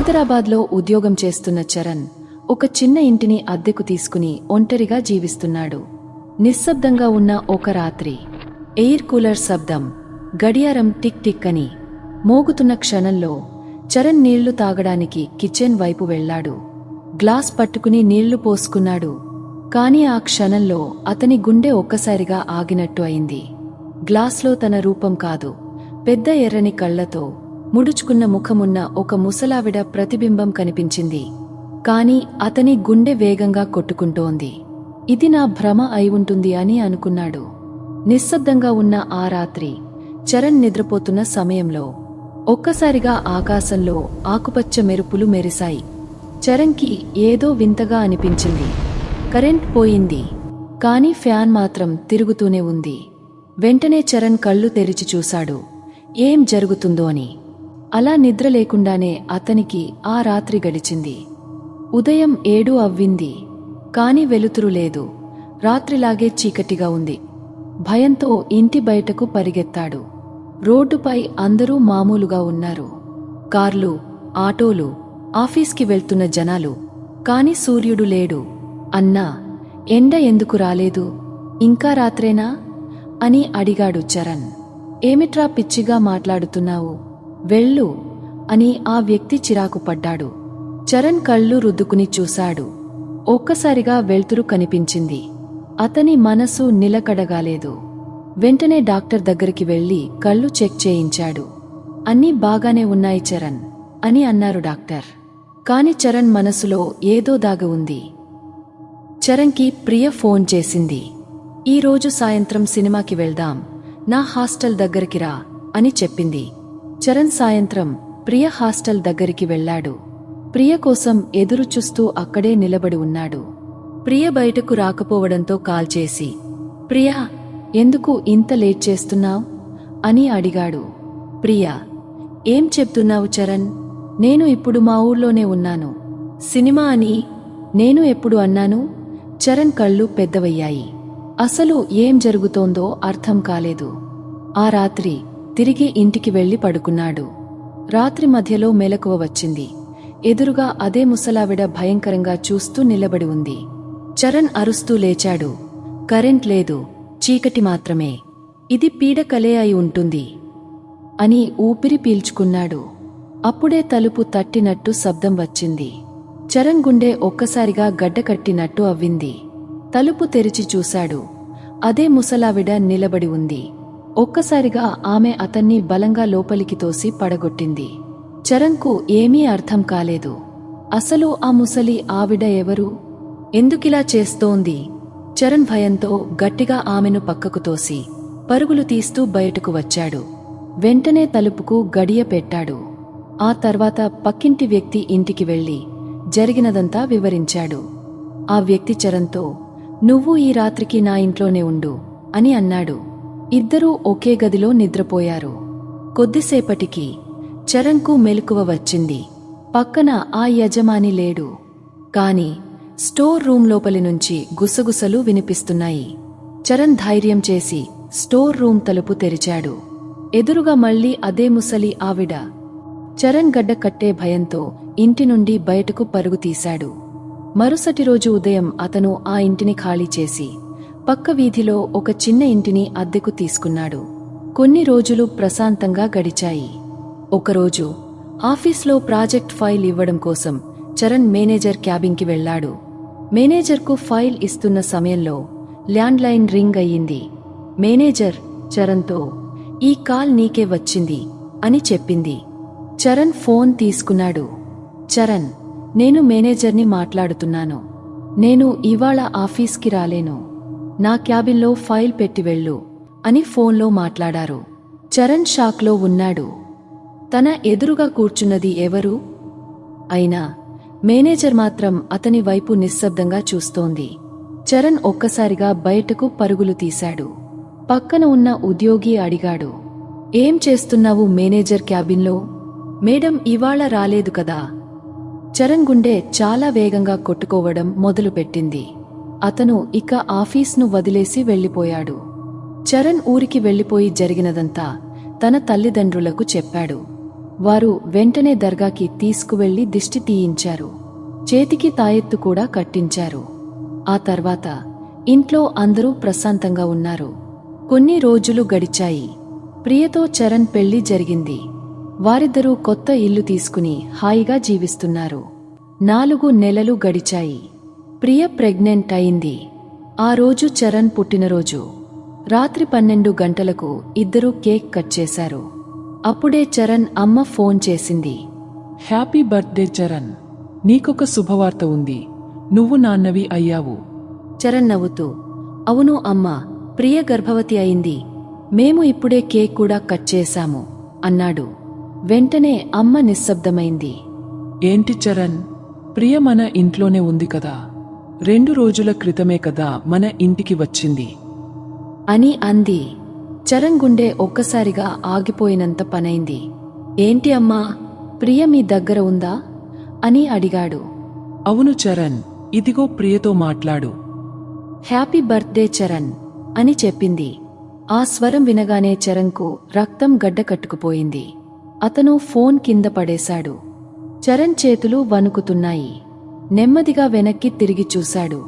హైదరాబాద్లో ఉద్యోగం చేస్తున్న చరణ్ ఒక చిన్న ఇంటిని అద్దెకు తీసుకుని ఒంటరిగా జీవిస్తున్నాడు. నిశ్శబ్దంగా ఉన్న ఒక రాత్రి ఎయిర్ కూలర్ శబ్దం గడియారం టిక్ టిక్ అని మోగుతున్న క్షణంలో చరణ్ నీళ్ళు తాగడానికి కిచెన్ వైపు వెళ్ళాడు. గ్లాస్ పట్టుకుని నీళ్ళు పోసుకున్నాడు. కాని ఆ క్షణంలో అతని గుండె ఒక్కసారిగా ఆగినట్టు అయింది. గ్లాస్లో తన రూపం కాదు పెద్ద ఎర్రని కళ్ళతో ముడుచుకున్న ముఖమున్న ఒక ముసలావిడ ప్రతిబింబం కనిపించింది. కాని అతని గుండె వేగంగా కొట్టుకుంటోంది. ఇది నా భ్రమ అయి ఉంటుంది అని అనుకున్నాడు. నిశ్శబ్దంగా ఉన్న ఆ రాత్రి చరణ్ నిద్రపోతున్న సమయంలో ఒక్కసారిగా ఆకాశంలో ఆకుపచ్చ మెరుపులు మెరిశాయి. చరణ్కి ఏదో వింతగా అనిపించింది. కరెంట్ పోయింది. కాని ఫ్యాన్ మాత్రం తిరుగుతూనే ఉంది. వెంటనే చరణ్ కళ్ళు తెరిచి చూశాడు. ఏం జరుగుతుందో అని. అలా నిద్ర లేకుండానే అతనికి ఆ రాత్రి గడిచింది. ఉదయం ఏడు అవ్వింది. కాని వెలుతురు లేదు. రాత్రిలాగే చీకటిగా ఉంది. భయంతో ఇంటి బయటకు పరిగెత్తాడు. రోడ్డుపై అందరూ మామూలుగా ఉన్నారు. కార్లు ఆటోలు ఆఫీస్కి వెళ్తున్న జనాలు. కాని సూర్యుడు లేడు. అన్నా ఎండ ఎందుకు రాలేదు? ఇంకా రాత్రేనా? అని అడిగాడు చరణ్. ఏమిట్రా పిచ్చిగా మాట్లాడుతున్నావు? వెళ్ళు అని ఆ వ్యక్తి చిరాకు పడ్డాడు. చరణ్ కళ్ళు రుద్దుకుని చూశాడు. ఒక్కసారిగా వెళ్తురు కనిపించింది. అతని మనసు నిలకడగాలేదు. వెంటనే డాక్టర్ దగ్గరికి వెళ్ళి కళ్ళు చెక్ చేయించాడు. అన్నీ బాగానే ఉన్నాయి చరణ్ అని అన్నారు డాక్టర్. కాని చరణ్ మనసులో ఏదో దాగ ఉంది. చరణ్కి ప్రియ ఫోన్ చేసింది. ఈరోజు సాయంత్రం సినిమాకి వెళ్దాం. నా హాస్టల్ దగ్గరికి రా అని చెప్పింది. చరణ్ సాయంత్రం ప్రియ హాస్టల్ దగ్గరికి వెళ్ళాడు. ప్రియ కోసం ఎదురు చూస్తూ అక్కడే నిలబడి ఉన్నాడు. ప్రియ బయటకు రాకపోవడంతో కాల్ చేసి ప్రియా ఎందుకు ఇంత లేట్ చేస్తున్నావ్? అని అడిగాడు. ప్రియా ఏం చెప్తున్నావు చరణ్? నేను ఇప్పుడు మా ఊర్లోనే ఉన్నాను. సినిమా అని నేను ఎప్పుడు అన్నాను? చరణ్ కళ్ళు పెద్దవయ్యాయి. అసలు ఏం జరుగుతోందో అర్థం కాలేదు. ఆ రాత్రి తిరిగి ఇంటికి వెళ్ళి పడుకున్నాడు. రాత్రి మధ్యలో మెలకువ వచ్చింది. ఎదురుగా అదే ముసలావిడ భయంకరంగా చూస్తూ నిలబడి ఉంది. చరణ్ అరుస్తూ లేచాడు. కరెంట్ లేదు. చీకటి మాత్రమే. ఇది పీడకలే అయి ఉంటుంది అని ఊపిరి పీల్చుకున్నాడు. అప్పుడే తలుపు తట్టినట్టు శబ్దం వచ్చింది. చరణ్ గుండె ఒక్కసారిగా గడ్డకట్టినట్టు అవ్వింది. తలుపు తెరిచి చూశాడు. అదే ముసలావిడ నిలబడి ఉంది. ఒక్కసారిగా ఆమె అతన్ని బలంగా లోపలికి తోసి పడగొట్టింది. చరణ్కు ఏమీ అర్థం కాలేదు. అసలు ఆ ముసలి ఆవిడ ఎవరు? ఎందుకిలా చేస్తోంది? చరణ్ భయంతో గట్టిగా ఆమెను పక్కకు తోసి పరుగులు తీస్తూ బయటకు వచ్చాడు. వెంటనే తలుపుకు గడియ పెట్టాడు. ఆ తర్వాత పక్కింటి వ్యక్తి ఇంటికి వెళ్ళి జరిగినదంతా వివరించాడు. ఆ వ్యక్తి చరణ్తో నువ్వు ఈ రాత్రికి నా ఇంట్లోనే ఉండు అని అన్నాడు. ఇద్దరూ ఒకే గదిలో నిద్రపోయారు. కొద్దిసేపటికి చరణ్కు మెలకువ వచ్చింది. పక్కన ఆ యజమాని లేడు. కాని స్టోర్ రూమ్ లోపలి నుంచి గుసగుసలు వినిపిస్తున్నాయి. చరణ్ ధైర్యం చేసి స్టోర్ రూమ్ తలుపు తెరిచాడు. ఎదురుగా మళ్ళీ అదే ముసలి ఆవిడ. చరణ్ గడ్డ కట్టే భయంతో ఇంటి నుండి బయటకు పరుగు తీశాడు. మరుసటి రోజు ఉదయం అతను ఆ ఇంటిని ఖాళీ చేసి పక్క వీధిలో ఒక చిన్న ఇంటిని అద్దెకు తీసుకున్నాడు. కొన్ని రోజులు ప్రశాంతంగా గడిచాయి. ఒకరోజు ఆఫీస్లో ప్రాజెక్ట్ ఫైల్ ఇవ్వడం కోసం చరణ్ మేనేజర్ క్యాబిన్కి వెళ్ళాడు మేనేజర్కు ఫైల్ ఇస్తున్న సమయంలో ల్యాండ్లైన్ రింగ్ అయ్యింది. మేనేజర్ చరణ్తో ఈ కాల్ నీకే వచ్చింది అని చెప్పింది. చరణ్ ఫోన్ తీసుకున్నాడు. చరణ్ నేను మేనేజర్ని మాట్లాడుతున్నాను. నేను ఇవాళ ఆఫీస్కి రాలేను. నా క్యాబిన్లో ఫైల్ పెట్టి వెళ్ళు అని ఫోన్లో మాట్లాడారు. చరణ్ షాక్లో ఉన్నాడు. తన ఎదురుగా కూర్చున్నది ఎవరు? అయినా మేనేజర్ మాత్రం అతని వైపు నిశ్శబ్దంగా చూస్తోంది. చరణ్ ఒక్కసారిగా బయటకు పరుగులు తీశాడు. పక్కన ఉన్న ఉద్యోగి అడిగాడు ఏం చేస్తున్నావు మేనేజర్ క్యాబిన్లో? మేడం ఇవాళ రాలేదు కదా. చరణ్ గుండె చాలా వేగంగా కొట్టుకోవడం మొదలుపెట్టింది. అతను ఇక ఆఫీస్ను వదిలేసి వెళ్ళిపోయాడు చరణ్ ఊరికి వెళ్ళిపోయి జరిగినదంతా తన తల్లిదండ్రులకు చెప్పాడు. వారు వెంటనే దర్గాకి తీసుకువెళ్ళి దిష్టి తీయించారు. చేతికి తాయెత్తు కూడా కట్టించారు. ఆ తర్వాత ఇంట్లో అందరూ ప్రశాంతంగా ఉన్నారు. కొన్ని రోజులు గడిచాయి. ప్రియతో చరణ్ పెళ్ళి జరిగింది. వారిద్దరూ కొత్త ఇల్లు తీసుకుని హాయిగా జీవిస్తున్నారు. నాలుగు నెలలు గడిచాయి. ప్రియ ప్రెగ్నెంట్ అయింది. ఆ రోజు చరణ్ పుట్టినరోజు. రాత్రి పన్నెండు గంటలకు ఇద్దరూ కేక్ కట్ చేశారు. అప్పుడే చరణ్ అమ్మ ఫోన్ చేసింది. Happy birthday Charan. నీకొక శుభవార్త ఉంది. నువ్వు నాన్నవి అయ్యావు. చరణ్ నవ్వుతూ అవును అమ్మా ప్రియ గర్భవతి అయింది. మేము ఇప్పుడే కేక్ కూడా కట్ చేశాము అన్నాడు. వెంటనే అమ్మ నిశ్శబ్దమైంది. ఏంటి చరణ్? ప్రియ మన ఇంట్లోనే ఉంది కదా. రెండు రోజుల క్రితమే కదా మన ఇంటికి వచ్చింది. అని అంది. చరణ్ గుండె ఒక్కసారిగా ఆగిపోయినంత పనైంది. ఏంటి అమ్మా ప్రియ మీ దగ్గర ఉందా? అని అడిగాడు. అవును చరణ్ ఇదిగో ప్రియతో మాట్లాడు. హ్యాపీ బర్త్డే చరణ్ అని చెప్పింది. ఆ స్వరం వినగానే చరణ్కు రక్తం గడ్డ కట్టుకుపోయింది. అతను ఫోన్ కింద పడేశాడు. చరణ్ చేతులు వణుకుతున్నాయి. నెమ్మదిగా వెనక్కి తిరిగి చూశాడు.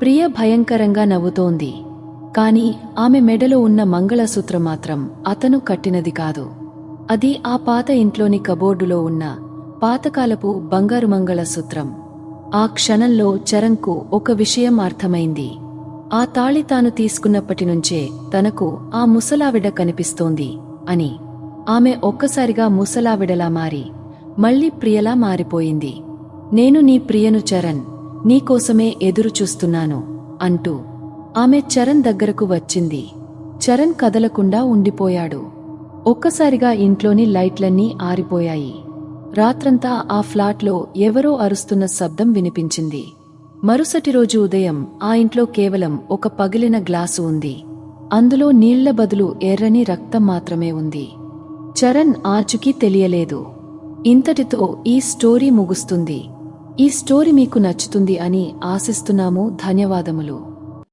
ప్రియ భయంకరంగా నవ్వుతోంది. కాని ఆమె మెడలో ఉన్న మంగళసూత్రం మాత్రం అతను కట్టినది కాదు. అది ఆ పాత ఇంట్లోని కబోర్డులో ఉన్న పాతకాలపు బంగారు మంగళసూత్రం. ఆ క్షణంలో చరంకు ఒక విషయం అర్థమైంది. ఆ తాళి తాను తీసుకున్నప్పటి నుంచే తనకు ఆ ముసలావిడ కనిపిస్తోంది అని. ఆమె ఒక్కసారిగా ముసలావిడలా మారి మళ్ళీ ప్రియలా మారిపోయింది. నేను నీ ప్రియను చరణ్ నీకోసమే ఎదురుచూస్తున్నాను అంటూ ఆమె చరణ్ దగ్గరకు వచ్చింది. చరణ్ కదలకుండా ఉండిపోయాడు. ఒక్కసారిగా ఇంట్లోని లైట్లన్నీ ఆరిపోయాయి. రాత్రంతా ఆ ఫ్లాట్లో ఎవరో అరుస్తున్న శబ్దం వినిపించింది. మరుసటి రోజు ఉదయం ఆ ఇంట్లో కేవలం ఒక పగిలిన గ్లాసు ఉంది. అందులో నీళ్ళ బదులు ఎర్రని రక్తం మాత్రమే ఉంది. చరణ్ ఆచుకి తెలియలేదు. ఇంతటితో ఈ స్టోరీ ముగుస్తుంది. ఈ స్టోరీ మీకు నచ్చుతుంది అని ఆశిస్తున్నాము. ధన్యవాదములు.